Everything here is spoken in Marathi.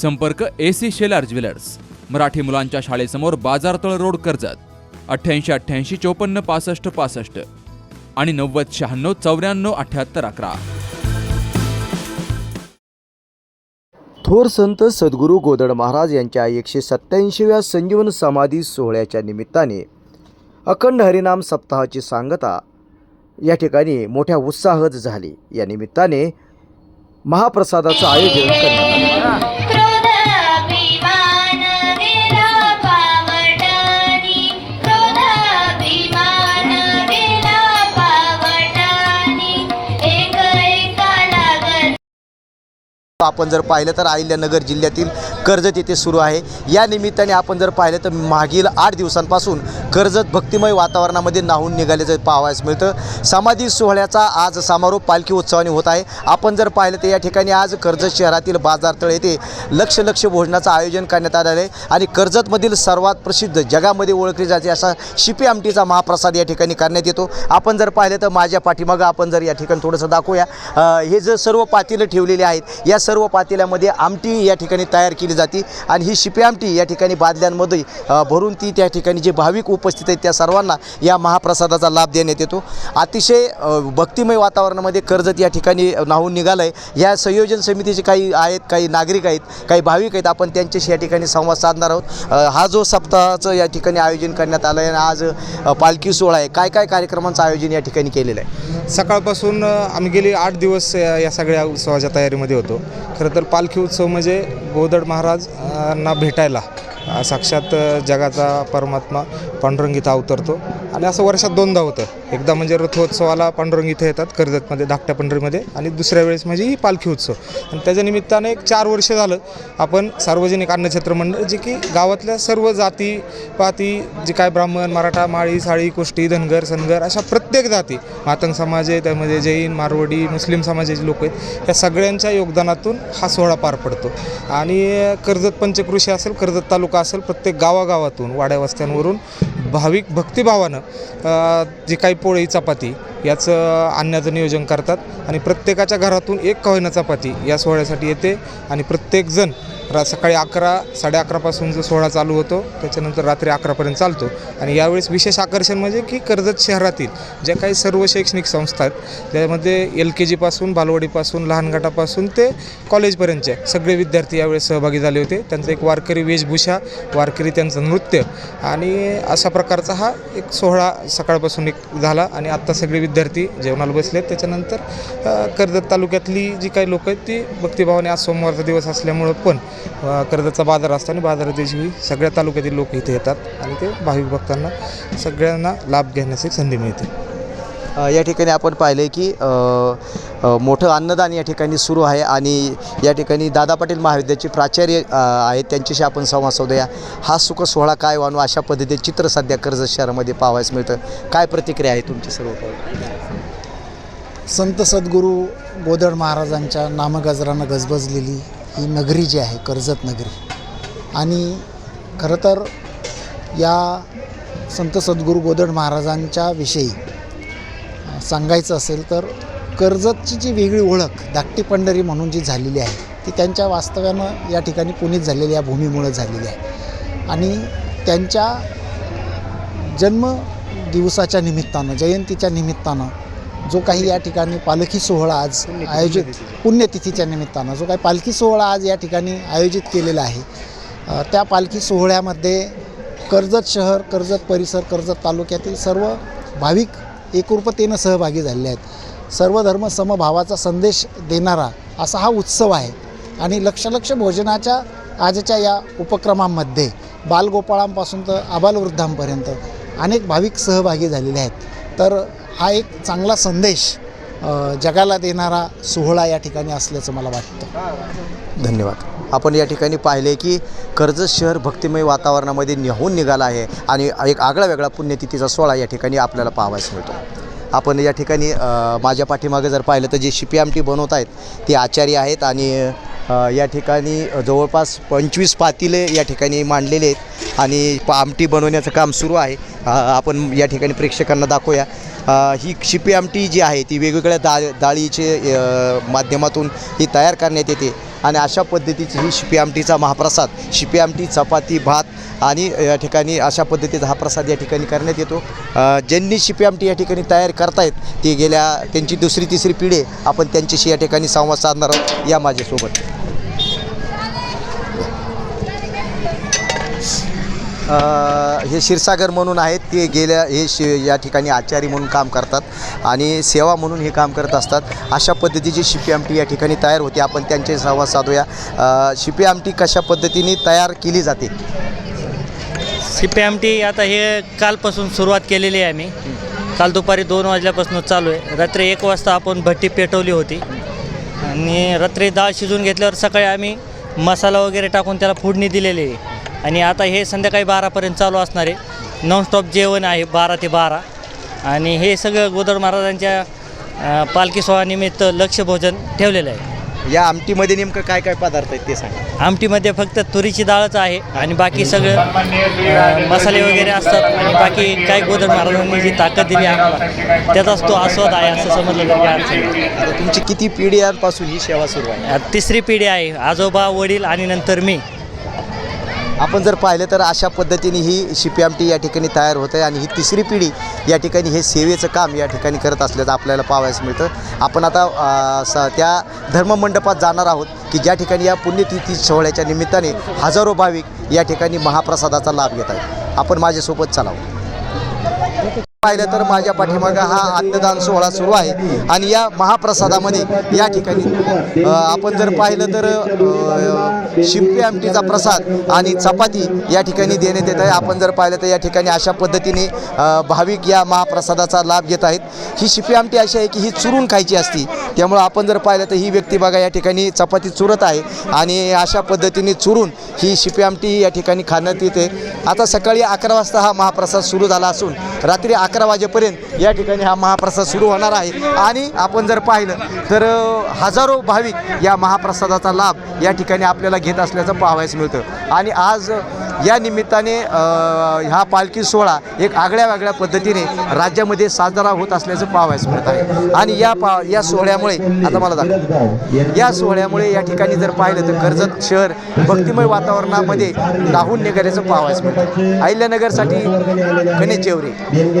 संपर्क A C Shelar jewellers. Marathi मुलांच्या शाळेसमोर बाजारतळ रोड कर्जत. अठ्ठ्याऐंशी अठ्ठ्याऐंशी चोपन्न पासष्ट पासष्ट. आणि नव्वद शहाण्णव चौऱ्याण्णव अठ्ठ्याहत्तर अकरा. थोर संत सद्गुरू गोदड महाराज यांच्या एकशे सत्याऐंशीव्या संजीवन समाधी सोहळ्याच्या निमित्ताने अखंड हरिनाम सप्ताहाची सांगता या ठिकाणी मोठ्या उत्साहच झाली. या निमित्ताने महाप्रसादाचं आयोजन करण्यात आपण जर पाहिलं तर अहिल्यानगर जिल्ह्यातील कर्जत येथे सुरू आहे. या निमित्ताने आपण जर पाहिलं तर मागील आठ दिवसांपासून कर्जत भक्तिमय वातावरणामध्ये नाहून निघाल्याचं पाहावयास मिळतं. समाधी सोहळ्याचा आज समारोप पालखी उत्सवाने होत आहे. आपण जर पाहिलं तर या ठिकाणी आज कर्जत शहरातील बाजारतळ येथे लक्ष लक्ष भोजनाचं आयोजन करण्यात आलं आहे आणि कर्जतमधील सर्वात प्रसिद्ध जगामध्ये ओळखली जाते असा शिपी आमटीचा महाप्रसाद या ठिकाणी करण्यात येतो. आपण जर पाहिलं तर माझ्या पाठीमागं आपण जर या ठिकाणी थोडंसं दाखवूया. हे जे सर्व पातेलं ठेवलेले आहेत या सर्व पातेल्यामध्ये आमटी या ठिकाणी तयार केली जाते आणि ही शिपी आमटी या ठिकाणी बादल्यांमध्ये भरून ती त्या ठिकाणी जे भाविक उपस्थित आहेत त्या सर्वांना या महाप्रसादाचा लाभ देण्यात येतो. अतिशय भक्तिमय वातावरणामध्ये कर्जत या ठिकाणी नाहून निघालं आहे या संयोजन समितीचे काही आहेत काही नागरिक आहेत काही भाविक आहेत आपण त्यांच्याशी या ठिकाणी संवाद साधणार आहोत. हा जो सप्ताहाचं या ठिकाणी आयोजन करण्यात आलं आहे आणि आज पालखी सोहळा आहे. काय काय कार्यक्रमांचं आयोजन या ठिकाणी केलेलं आहे? सकाळपासून आम्ही गेले आठ दिवस या सगळ्या उत्सवाच्या तयारीमध्ये होतो. खरं तर पालखी उत्सव म्हणजे गोदड महाराज ना भेटायला साक्षात जगाचा परमात्मा पांडुरंगीता अवतरतो. आणि असं वर्षात दोनदा होतं. एकदा म्हणजे रथोत्सवाला पांडुरंग इथे येतात कर्जतमध्ये धाकट्या पंढरीमध्ये. आणि दुसऱ्या वेळेस म्हणजे ही पालखी उत्सव. आणि त्याच्या निमित्ताने एक चार वर्ष झालं आपण सार्वजनिक अन्नछत्र मंडळ जे की गावातल्या सर्व जाती पाती जे काय ब्राह्मण मराठा माळी साळी कुष्टी धनगर सनगर अशा प्रत्येक जाती मातंग समाज आहे त्यामध्ये जैन मारवाडी मुस्लिम समाजाचे लोक आहेत या सगळ्यांच्या योगदानातून हा सोहळा पार पडतो. आणि कर्जत पंचकृषी असेल कर्जत तालुका असेल प्रत्येक गावागावातून वाड्यावस्त्यांवरून भाविक भक्तिभावानं अ, जे काही पोळी चपाती याचं आणण्याचं नियोजन करतात. आणि प्रत्येकाच्या घरातून एक का चपाती या सोहळ्यासाठी येते. आणि प्रत्येकजण रा सकाळी अकरा साडे अकरापासून जो सोहळा चालू होतो त्याच्यानंतर रात्री अकरापर्यंत चालतो. आणि यावेळेस विशेष आकर्षण म्हणजे की कर्जत शहरातील ज्या काही सर्व शैक्षणिक संस्था आहेत त्यामध्ये एल के जीपासून बालवाडीपासून लहान गटापासून ते कॉलेजपर्यंतचे सगळे विद्यार्थी यावेळेस सहभागी झाले होते. त्यांचं एक वारकरी वेशभूषा वारकरी त्यांचं नृत्य आणि अशा प्रकारचा हा एक सोहळा सकाळपासून एक झाला आणि आत्ता सगळे विद्यार्थी जेवणाला बसलेत त्याच्यानंतर कर्जत तालुक्यातली जी काही लोक आहेत ती भक्तिभावाने आज सोमवारचा दिवस असल्यामुळं पण कर्जतचा बाजार असतो आणि बाजारात दिवशी सगळ्या तालुक्यातील लोक इथे येतात आणि ते भाविक भक्तांना सगळ्यांना लाभ घेण्याची संधी मिळते. या ठिकाणी आपण पाहिलं की मोठं अन्नदान या ठिकाणी सुरू आहे आणि या ठिकाणी दादा पाटील महाविद्यालयाचे प्राचार्य आहेत. त्यांच्याशी आपण संवाद साधूया. हा सुख सोहळा काय वाणू अशा पद्धतीचे चित्र सध्या कर्जत शहरामध्ये पाहावयास मिळतं. काय प्रतिक्रिया आहे तुमची सर्व संत सद्गुरू गोदड महाराजांच्या नामगजरानं गजबजलेली ही नगरी जी आहे कर्जत नगरी. आणि खरं तर या संत सद्गुरू गोदड महाराजांच्या विषयी सांगायचं असेल तर कर्जतची जी वेगळी ओळख धाकटी पंढरी म्हणून जी झालेली आहे ती त्यांच्या वास्तव्यानं या ठिकाणी पुनीत झालेली या भूमीमुळं झालेली आहे. आणि त्यांच्या जन्म दिवसाच्या निमित्तानं जयंतीच्या निमित्तानं जो काही या ठिकाणी पालखी सोहळा आज आयोजित पुण्यतिथीच्या निमित्तानं जो काही पालखी सोहळा आज या ठिकाणी आयोजित केलेला आहे त्या पालखी सोहळ्यामध्ये कर्जत शहर कर्जत परिसर कर्जत तालुक्यातील सर्व भाविक एकरूपतेनं सहभागी झालेले आहेत. सर्व धर्म समभावाचा संदेश देणारा असा हा उत्सव आहे आणि लक्ष लक्ष भोजनाच्या आजच्या या उपक्रमांमध्ये बालगोपाळांपासून तर आबालवृद्धांपर्यंत अनेक भाविक सहभागी झालेले आहेत. तर हा एक चांगला संदेश जगाला देणारा सोहळा या ठिकाणी असल्याचं मला वाटतं. धन्यवाद. आपण या ठिकाणी पाहिले की कर्जत शहर भक्तिमय वातावरणामध्ये निहून निघाला आहे आणि एक आगळा वेगळा पुण्यतिथीचा सोहळा या ठिकाणी आपल्याला पाहावयास मिळतो. आपण या ठिकाणी माझ्या पाठीमागे जर पाहिलं तर जे शिपी आमटी बनवत आहेत ते आचारी आहेत आणि या ठिकाणी जवळपास पंचवीस पातीले या ठिकाणी मांडलेले आहेत आणि आमटी बनवण्याचं काम सुरू आहे. आपण या ठिकाणी प्रेक्षकांना दाखवूया. ही शिपी आमटी जी आहे ती वेगवेगळ्या दा डाळीचे माध्यमातून ही तयार करण्यात येते आणि अशा पद्धतीची ही शिपी आमटीचा महाप्रसाद शिपी आमटी चपाती भात आणि या ठिकाणी अशा पद्धतीचा हा प्रसाद या ठिकाणी करण्यात येतो. ज्यांनी शिपी आमटी या ठिकाणी तयार करतायत ते गेल्या त्यांची दुसरी तिसरी पिढी आपण त्यांच्याशी या ठिकाणी संवाद साधणार आहोत या माझ्यासोबत. हे क्षीरसागर म्हणून आहेत ते गेल्या हे शि या ठिकाणी आचारी म्हणून काम करतात आणि सेवा म्हणून हे काम करत असतात. अशा पद्धतीची शिपी आमटी या ठिकाणी तयार होते. आपण त्यांचे संवाद साधूया. शिपी आमटी कशा पद्धतीने तयार केली जाते? शिपी आमटी आता हे कालपासून सुरुवात केलेली आहे आम्ही. काल दुपारी दोन वाजल्यापासून चालू आहे. रात्री एक वाजता आपण भट्टी पेटवली होती. आणि रात्री डाळ शिजून घेतल्यावर सकाळी आम्ही मसाला वगैरे टाकून त्याला फोडणी दिलेली आहे. आणि आता हे संध्याकाळी बारापर्यंत चालू असणार आहे. नॉनस्टॉप जेवण आहे बारा ते बारा. आणि हे सगळं गोदड महाराजांच्या पालखी सोहळ्यानिमित्त लक्ष भोजन ठेवलेलं आहे. या आमटीमध्ये नेमकं काय काय पदार्थ आहेत ते सांगा. आमटीमध्ये फक्त तुरीची डाळच आहे आणि बाकी सगळं मसाले वगैरे असतात आणि बाकी काय गोदड महाराजांनी जी ताकद दिली आम्हाला त्याचाच तो आस्वाद आहे असं समजलं तुमची किती पिढ्यांपासून ही सेवा सुरू आहे? तिसरी पिढी आहे. आजोबा वडील आणि नंतर मी. आपण जर पाहिलं तर अशा पद्धतीने ही शिपी आमटी या ठिकाणी तयार होत आहे आणि ही तिसरी पिढी या ठिकाणी हे सेवेचं काम या ठिकाणी करत असल्याचं आपल्याला पाहावयास मिळतं. आपण आता स त्या धर्ममंडपात जाणार आहोत की ज्या ठिकाणी या पुण्यतिथी सोहळ्याच्या निमित्ताने हजारो भाविक या ठिकाणी महाप्रसादाचा लाभ घेत आहेत. आपण माझ्यासोबत चालावं हो. पाहिलं तर माझ्या पाठीमागं हा अन्नदान सोहळा सुरू आहे. आणि या महाप्रसादामध्ये या ठिकाणी आपण जर पाहिलं तर शिंपी आमटीचा प्रसाद आणि चपाती या ठिकाणी देण्यात येत आहे. आपण जर पाहिलं तर या ठिकाणी अशा पद्धतीने भाविक या महाप्रसादाचा लाभ घेत आहेत. ही शिपी आमटी अशी आहे की ही चुरून खायची असती. त्यामुळं आपण जर पाहिलं तर ही व्यक्ती बघा या ठिकाणी चपाती चुरत आहे आणि अशा पद्धतीने चुरून ही शिपी आमटी या ठिकाणी खाण्यात येते. आता सकाळी अकरा वाजता हा महाप्रसाद सुरू झाला असून रात्री अकरा वाजेपर्यंत या ठिकाणी हा महाप्रसाद सुरू होणार आहे. आणि आपण जर पाहिलं तर हजारो भाविक या महाप्रसादाचा लाभ या ठिकाणी आपल्याला घेत असल्याचं पाहावयास मिळतं. आणि आज या निमित्ताने हा पालखी सोहळा एक आगळ्या वेगळ्या पद्धतीने राज्यामध्ये साजरा होत असल्याचं पाहावयास मिळत आहे. आणि या पा या सोहळ्यामुळे आता मला दाखव. या सोहळ्यामुळे या ठिकाणी जर पाहिलं तर कर्जत शहर भक्तिमय वातावरणामध्ये दाहून निघाल्याचं पाहावयास मिळतं. अहिल्यानगरसाठी गणेश जेवरे